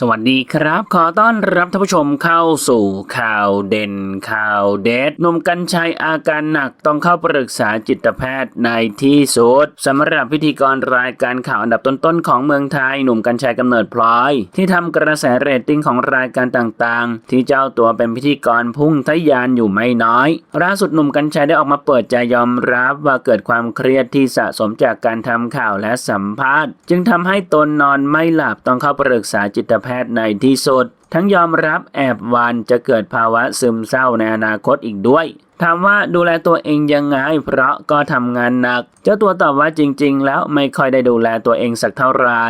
สวัสดีครับ ขอต้อนรับท่านผู้ชมเข้าสู่ข่าวเด่นข่าวเด็ดหนุ่มกัญชัยอาการหนักต้องเข้าปรึกษาจิตแพทย์ในที่สุดสำหรับพิธีกรรายการข่าวอันดับต้นๆของเมืองไทย หนุ่มกัญชัยกำเนิดพลอย ที่ทำกระแสเรตติ้งของรายการต่างๆ ที่เจ้าตัวเป็นพิธีกรพุ่งทะยานอยู่ไม่น้อยล่าสุดหนุ่มกัญชัยได้ออกมาเปิดใจยอมรับว่าเกิดความเครียดที่สะสมจากการทำข่าวและสัมภาษณ์ จึงทำให้ตนนอนไม่หลับต้องเข้าปรึกษาจิตแพแพทย์ในที่สุดทั้งยอมรับแอบวันจะเกิดภาวะซึมเศร้าในอนาคตอีกด้วย ถามว่าดูแลตัวเองยังไง เพราะก็ทำงานหนัก เจ้าตัวตอบว่าจริง ๆ แล้วไม่ค่อยได้ดูแลตัวเองสักเท่าไหร่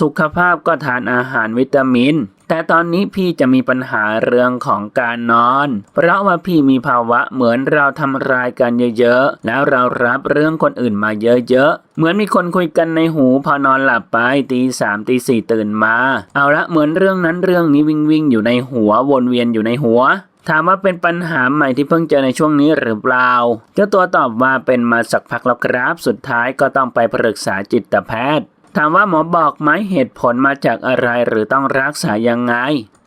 สุขภาพก็ทานอาหารวิตามิน แต่ตอนนี้พี่จะมีปัญหาเรื่องของการนอน เพราะว่าพี่มีภาวะเหมือนเราทำรายการเยอะๆ แล้วเรารับเรื่องคนอื่นมาเยอะๆ เหมือนมีคนคุยกันในหูพอนอนหลับไปตีสามตีสี่ตื่นมา เอาละเหมือนเรื่องนั้นเรื่องนี้วิ่งวิ่งอยู่ในหัววนเวียนอยู่ในหัว ถามว่าเป็นปัญหาใหม่ที่เพิ่งเจอในช่วงนี้หรือเปล่า เจ้าตัวตอบว่าเป็นมาสักพักแล้วครับ สุดท้ายก็ต้องไปปรึกษาจิตแพทย์ ถามว่าหมอบอกไหมเหตุผลมาจากอะไรหรือต้องรักษายังไง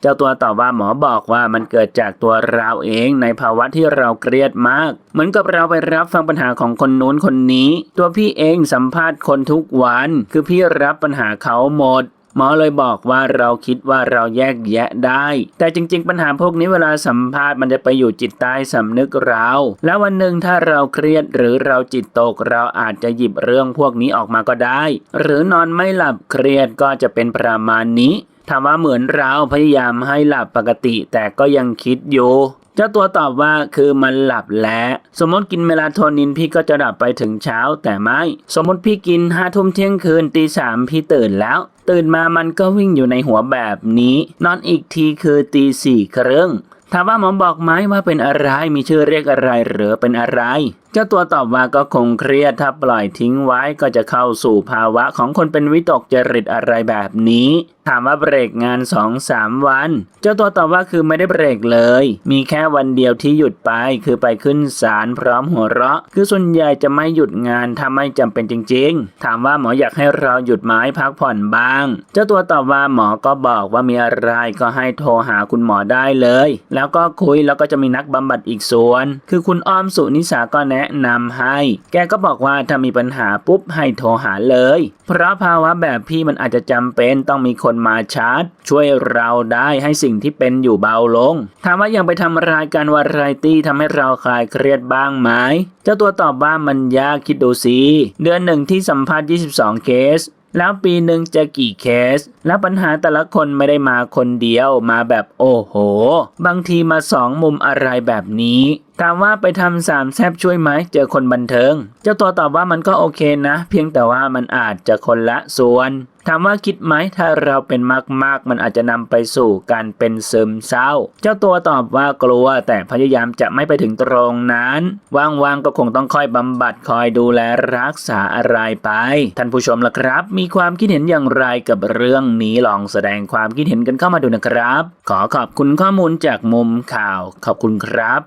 เจ้าตัวตอบว่าหมอบอกว่ามันเกิดจากตัวเราเองในภาวะที่เราเครียดมาก เหมือนกับเราไปรับฟังปัญหาของคนนู้นคนนี้ ตัวพี่เองสัมภาษณ์คนทุกวัน คือพี่รับปัญหาเขาหมด หมอเลยบอกว่าเราคิดว่าเราแยกแยะได้ แต่จริง ๆ ปัญหาพวกนี้เวลาสัมภาษณ์มันจะไปอยู่จิตใต้สำนึกเรา แล้ววันหนึ่งถ้าเราเครียดหรือเราจิตตกเราอาจจะหยิบเรื่องพวกนี้ออกมาก็ได้ หรือนอนไม่หลับเครียดก็จะเป็นประมาณนี้ถามว่าเหมือนเราพยายามให้หลับปกติแต่ก็ยังคิดอยู่ เจ้าตัวตอบว่าคือมันหลับแล้ว สมมติกินเมลาโทนินพี่ก็จะหลับไปถึงเช้าแต่ไม่ สมมติพี่กินห้าทุ่มเที่ยงคืนตีสามพี่ตื่นแล้ว ตื่นมามันก็วิ่งอยู่ในหัวแบบนี้ นอนอีกทีคือตีสี่ครึ่งถามว่าหมอบอกไหมว่าเป็นอะไรมีชื่อเรียกอะไรหรือเป็นอะไร เจ้าตัวตอบว่าก็คงเครียดถ้าปล่อยทิ้งไว้ก็จะเข้าสู่ภาวะของคนเป็นวิตกจริตอะไรแบบนี้ ถามว่าเบรกงาน2-3วัน เจ้าตัวตอบว่าคือไม่ได้เบรกเลย มีแค่วันเดียวที่หยุดไปคือไปขึ้นศาลพร้อมหัวเราะ คือส่วนใหญ่จะไม่หยุดงานถ้าไม่จำเป็นจริง ๆ ถามว่าหมออยากให้เราหยุดไม้พักผ่อนบ้าง เจ้าตัวตอบว่าหมอก็บอกว่ามีอะไรก็ให้โทรหาคุณหมอได้เลย แล้วก็คุยแล้วก็จะมีนักบำบัดอีกส่วน คือคุณอ้อมสุนิสาก็แนะนะนำให้ แกก็บอกว่าถ้ามีปัญหาปุ๊บให้โทรหาเลย เพราะภาวะแบบพี่มันอาจจะจำเป็นต้องมีคนมาชาร์จ ช่วยเราได้ให้สิ่งที่เป็นอยู่เบาลง ถามว่ายังไปทำรายการวาไรตี้ทำให้เราคลายเครียดบ้างไหมเจ้าตัวตอบว่ามันยากคิดดูสิเดือนหนึ่งที่สัมภาษณ์ 22 เคสแล้วปีหนึ่งจะกี่เคส แล้วปัญหาแต่ละคนไม่ได้มาคนเดียวมาแบบโอ้โห บางทีมาสองมุมอะไรแบบนี้ ถามว่าไปทำสามแซบช่วยไหมเจอคนบันเทิง เจ้าตัวตอบว่ามันก็โอเคนะ เพียงแต่ว่ามันอาจจะคนละส่วน ถามว่าคิดไหมถ้าเราเป็นมากๆ มันอาจจะนำไปสู่การเป็นซึมเศร้า เจ้าตัวตอบว่ากลัวแต่พยายามจะไม่ไปถึงตรงนั้น ว่างๆก็คงต้องคอยบำบัดคอยดูแลรักษาอะไรไป ท่านผู้ชมล่ะครับ มีความคิดเห็นอย่างไรกับเรื่องนี้ลองแสดงความคิดเห็นกันเข้ามาดูนะครับ ขอขอบคุณข้อมูลจากมุมข่าว ขอบคุณครับ